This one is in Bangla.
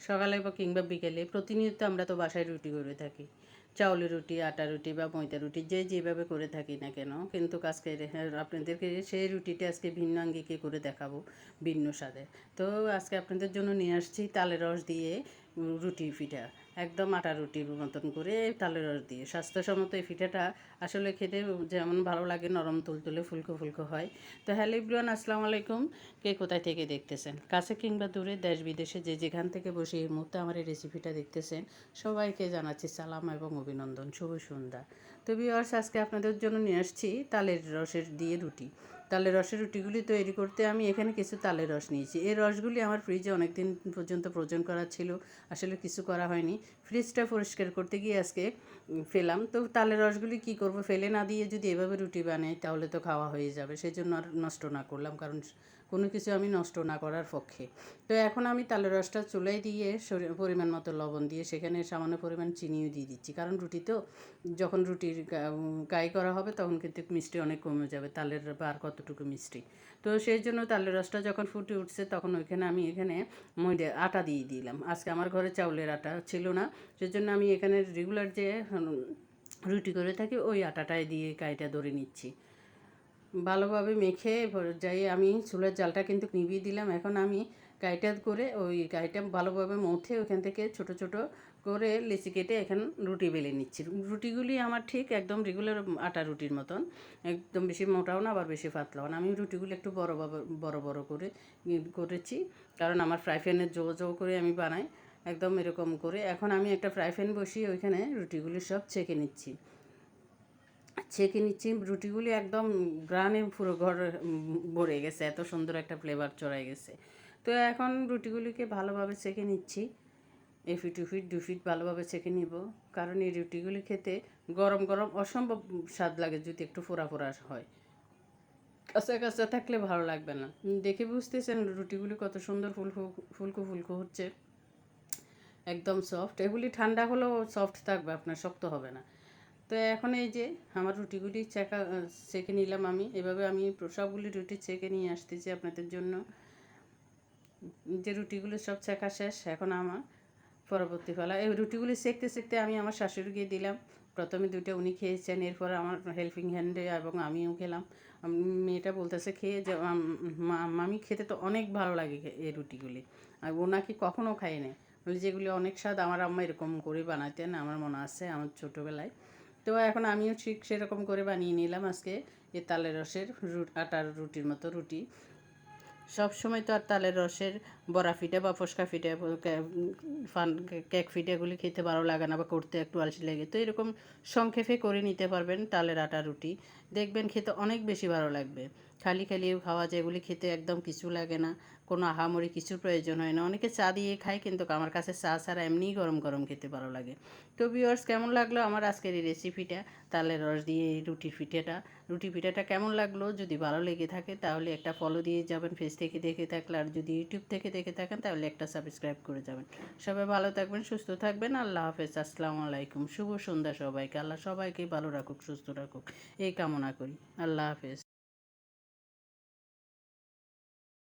সকালে বা কিংবা বিকেলে প্রতিনিয়ত আমরা তো বাসায় রুটি করে থাকি। চাউলের রুটি আটা রুটি বা ময়দা রুটি যে যেভাবে করে থাকি না কেন কিন্তু আজকে হ্যাঁ, আপনাদেরকে সেই রুটিটা আজকে ভিন্ন আঙ্গিকে করে দেখাবো ভিন্ন স্বাদে। তো আজকে আপনাদের জন্য নিয়ে আসছি তালের রস দিয়ে রুটি পিঠা, একদম আটা রুটির মতন করে তালের রস দিয়ে। স্বাস্থ্যসম্মত এই পিঠাটা আসলে খেতে যেমন ভালো লাগে, নরম তুলতুলে ফুলকো ফুলকো হয়। তো হ্যালো ইব্রিয়ান আসসালামু আলাইকুম। কে কোথায় থেকে দেখতেছেন? কাছে কিংবা দূরে, দেশ বিদেশে যে যেখান থেকে বসে এই মুহূর্তে আমার এই রেসিপিটা দেখতেছেন, সবাইকে জানাচ্ছি সালাম এবং অভিনন্দন। শুভ সন্ধ্যা। তো বিয়ার্স আজকে আপনাদের জন্য নিয়ে আসছি তালের রসের দিয়ে রুটি। তালের রসের রুটিগুলি তৈরি করতে আমি এখানে কিছু তালের রস নিয়েছি। এই রসগুলি আমার ফ্রিজে অনেক দিন পর্যন্ত প্রয়োজন করা ছিল, আসলে কিছু করা হয়নি। ফ্রিজটা পরিষ্কার করতে গিয়ে আজকে ফেলাম। তো তালের রসগুলি কি করব, ফেলে না দিয়ে যদি এভাবে রুটি বানাই তাহলে তো খাওয়া হয়ে যাবে। সেই জন্য আর নষ্ট না করলাম, কারণ কোনো কিছু আমি নষ্ট না করার পক্ষে। তো এখন আমি তালের রসটা চুলায় দিয়ে পরিমাণ মতো লবণ দিয়ে সেখানে সামান্য পরিমাণ চিনিও দিয়ে দিচ্ছি। কারণ রুটি তো যখন রুটির গায়ে করা হবে তখন কিন্তু মিষ্টি অনেক কমে যাবে। তালের বার আর কতটুকু মিষ্টি। তো সেই জন্য তালের রসটা যখন ফুটে উঠছে, তখন ওইখানে আমি এখানে ময়দা আটা দিয়ে দিলাম। আজকে আমার ঘরে চাউলের আটা ছিল না সেই জন্য আমি এখানে রেগুলার যে রুটি করে থাকি, ওই আটাটাই দিয়ে কাইটা ধরে নিচ্ছি। ভালোভাবে মেখে যাই আমি চুলের জালটা কিন্তু নিভিয়ে দিলাম। এখন আমি গাইটা করে ওই গাইটা ভালোভাবে মথে ওখান থেকে ছোট ছোট করে লেচি কেটে এখন রুটি বেলে নিচ্ছি। রুটিগুলি আমার ঠিক একদম রেগুলার আটা রুটির মতন, একদম বেশি মোটাও না, আবার বেশি পাতলাও না। আমি রুটিগুলি একটু বড় বড়- বড় করে করেছি, কারণ আমার ফ্রাই প্যানের জো জো করে আমি বানাই, একদম এরকম করে। এখন আমি একটা ফ্রাই প্যান বসিয়ে ওইখানে রুটিগুলি সব ছেঁকে নিচ্ছি। ছেঁকে নিচ্ছি, রুটিগুলি একদম গ্রানে পুরো ঘর ভরে গেছে, এত সুন্দর একটা ফ্লেভার চড়াই গেছে। তো এখন রুটিগুলিকে ভালোভাবে ছেঁকে নিচ্ছি। এ ফিট টু ফিট, দু ফিট ভালোভাবে ছেঁকে নিব। কারণ এই রুটিগুলি খেতে গরম গরম অসম্ভব স্বাদ লাগে যদি একটু ফোড়া ফোড়া হয়। কাঁচা কাঁচা থাকলে ভালো লাগবে না। দেখে বুঝতেছেন রুটিগুলি কত সুন্দর ফুলকো ফুলকো ফুলকো হচ্ছে। একদম সফট এগুলি ঠান্ডা হলেও সফট থাকবে, আপনার শক্ত হবে না। তো এখন এই যে আমার রুটিগুলি চেকা চেকে নিলাম আমি। এভাবে আমি সবগুলি রুটি চেকে নিয়ে আসতেছি আপনাদের জন্য। যে রুটিগুলো সব চেকা শেষ, এখন আমার পরবর্তী ফলা এই রুটিগুলি সেঁকতে সেঁকতে আমি আমার শাশুড়িকে দিলাম। প্রথমে দুটো উনি খেয়েছেন, এরপর আমার হেল্পিং হ্যান্ডে এবং আমিও খেলাম। মেয়েটা বলতেছে, খেয়ে যে মামি খেতে তো অনেক ভালো লাগে এই রুটিগুলি। আর ও নাকি কখনও খায়নি বলে, যেগুলি অনেক স্বাদ, আমার আম্মা এরকম করে বানাতেন, আমার মনে আছে, আমার ছোটোবেলায়। তো এখন আমিও ঠিক সেরকম করে বানিয়ে নিলাম আজকে। এ তালের রসের আটার রুটির মতো রুটি। সব সময় তো আর তালের রসের বড়া ফিটা বা ফসকা ফিটা ফান, কেক ফিটাগুলি খেতে ভালো লাগে না বা করতে একটু আলসি লাগে। তো এরকম সংক্ষেপে করে নিতে পারবেন তালের আটা রুটি। দেখবেন খেতে অনেক বেশি ভালো লাগবে। খালি খালিও খাওয়া যায় এগুলি খেতে একদম কিছু লাগে না। কোনো আহামরি কিছুর প্রয়োজন হয় না। অনেকে চা দিয়ে খায় কিন্তু আমার কাছে চা ছাড়া এমনিই গরম গরম খেতে ভালো লাগে। তো ভিউয়ার্স কেমন লাগল আমার আজকের এই রেসিপিটা তালের রস দিয়ে এই পিঠাটা। রুটি পিঠাটা কেমন লাগল? যদি ভালো লেগে থাকে তাহলে একটা ফলো দিয়ে যাবেন ফেস থেকে দেখে থাকলে। আর যদি ইউটিউব থেকে দেখে থাকেন তাহলে একটা সাবস্ক্রাইব করে যাবেন। সবাই ভালো থাকবেন, সুস্থ থাকবেন। আল্লাহ হাফেজ। আসসালামু আলাইকুম। শুভ সন্ধ্যা সবাইকে। আল্লাহ সবাইকে ভালো রাখুক, সুস্থ রাখুক। এই কামনা করি। আল্লাহ হাফেজ।